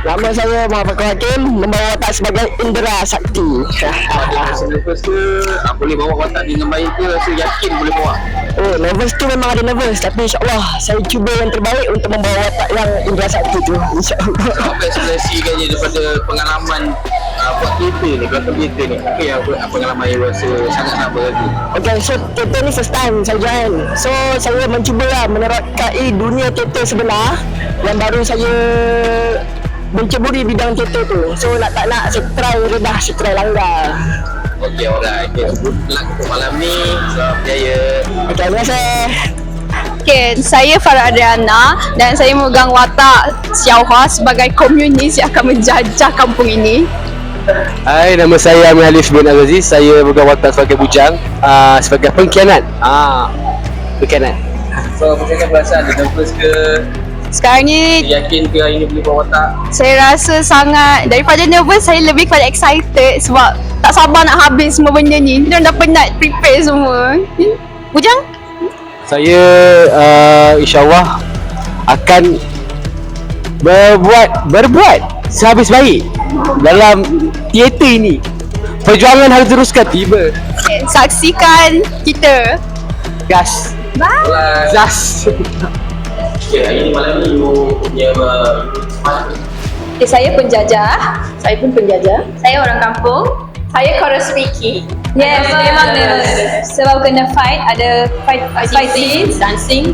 Nama saya Muhammad Hakim Membawa watak sebagai Indra Sakti. Rasa nervous ke? Ah, Boleh bawa watak dengan baik ke? Rasa yakin boleh bawa. Oh nervous tu memang ada nervous Tapi insyaAllah Saya cuba yang terbaik Untuk membawa watak yang Indra Sakti tu InsyaAllah. Apa kan je daripada pengalaman Buat teater ni teater ni Apa yang apa, pengalaman yang rasa sangat nak berarti Okay, so teater ni first time saya join. So saya mencuba lah menerkai dunia teater sebenar yang baru saya menceburi bidang teater tu. So nak tak nak saya try redah, saya try langgar. Okay alright Okay good luck untuk malam ni Selamat berjaya Okay, terima kasih. Okay, saya Farah Adriana dan saya memegang watak Xiao Hua sebagai komunis yang akan menjajah kampung ini. Hai, nama saya Amir Alif bin Aziz. Saya pegang watak sebagai bujang, uh, sebagai pengkhianat. Ah, pengkhianat. So apa cakap perasaan Dia nervous ke Sekarang ni Yakin ke hari ni boleh bawa watak saya rasa sangat daripada nervous saya lebih kepada excited sebab tak sabar nak habis semua benda ni. Kita dah penat prepare semua. Bujang? Saya uh, insyaAllah akan berbuat berbuat sehabis baik dalam teater ini. Perjuangan harus teruskan tiba. Okay, saksikan kita. Gas. Alright Gas. Okay hari ni malam ni You punya uh, semangat Okay, saya penjajah. Saya pun penjajah. Saya orang kampung. Saya chorus Vicky. Yes, memang nervous. Sebab kena fight, ada fight, fight, fight scenes, dancing.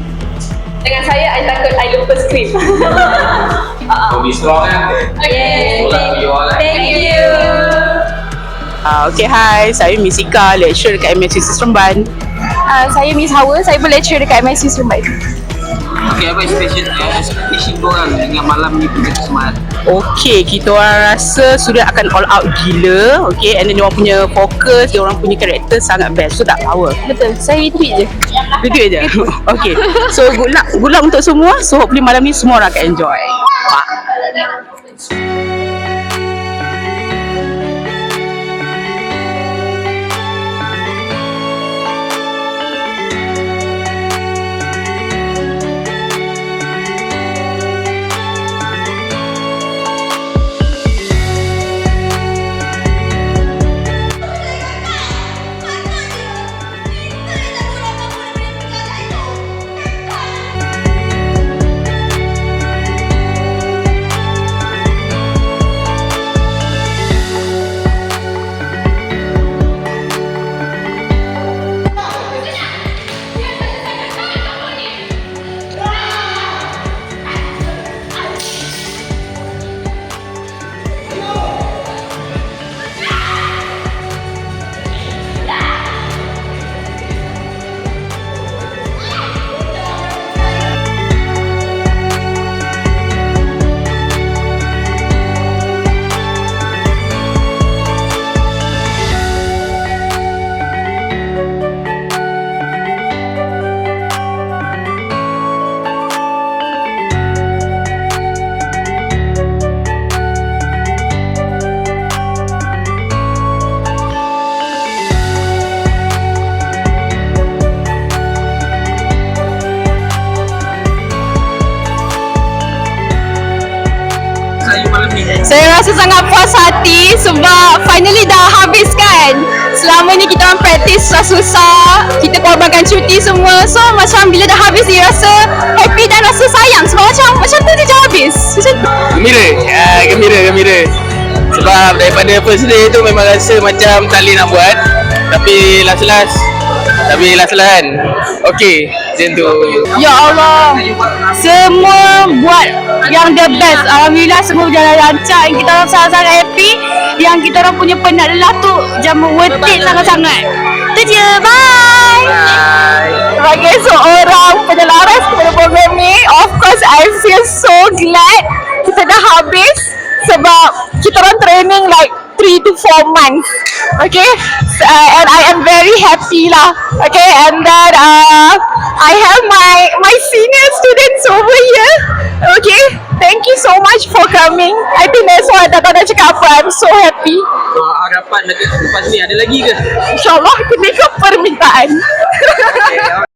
Dengan saya, I takut I lupa skrip. So be strong kan Okay. Good luck to you all eh. Thank you. Uh, okay, hi. Saya Miss Ika, lecturer dekat MSC Seremban. Uh, saya Miss Hawa, saya pun lecturer dekat MSC Seremban. Okay apa expectation uh, Expectation korang Dengan malam ni punya semangat Okay, kita orang rasa sudah akan all out gila. Okay, and then dia orang punya fokus, dia orang punya karakter sangat best. So, tak power. Betul, saya retweet je. Itu je. okay. So, good luck. Good luck untuk semua. So, hopefully malam ni semua orang akan enjoy. Saya Saya rasa sangat puas hati sebab finally dah habis kan. Selama ni kita orang praktis susah-susah, kita korbankan cuti semua. So macam bila dah habis dia rasa happy dan rasa sayang sebab macam macam tu dia habis. Macam. Gembira. Ya, gembira, gembira. Sebab daripada first day tu memang rasa macam tak boleh nak buat. Tapi last-last tapi last-last kan. Okey, macam tu. Ya Allah. Semua buat yang the best. Alhamdulillah semua berjalan lancar. Yang kita orang sangat-sangat happy. Yang kita orang punya penat lelah tu jam worth it sangat-sangat. Itu je. Bye. Sebagai seorang penyelaras kepada program ni, of course I feel so glad kita dah habis sebab kita orang training like 3 to 4 months. Okay? Uh, and I am very happy lah. Okay? And then uh, I have my my senior students over here. Okay? Thank you so much for coming. I think that's tak tahu nak cakap apa. I'm so happy. Harapan lepas ni ada lagi ke InsyaAllah kena ke permintaan. Okay,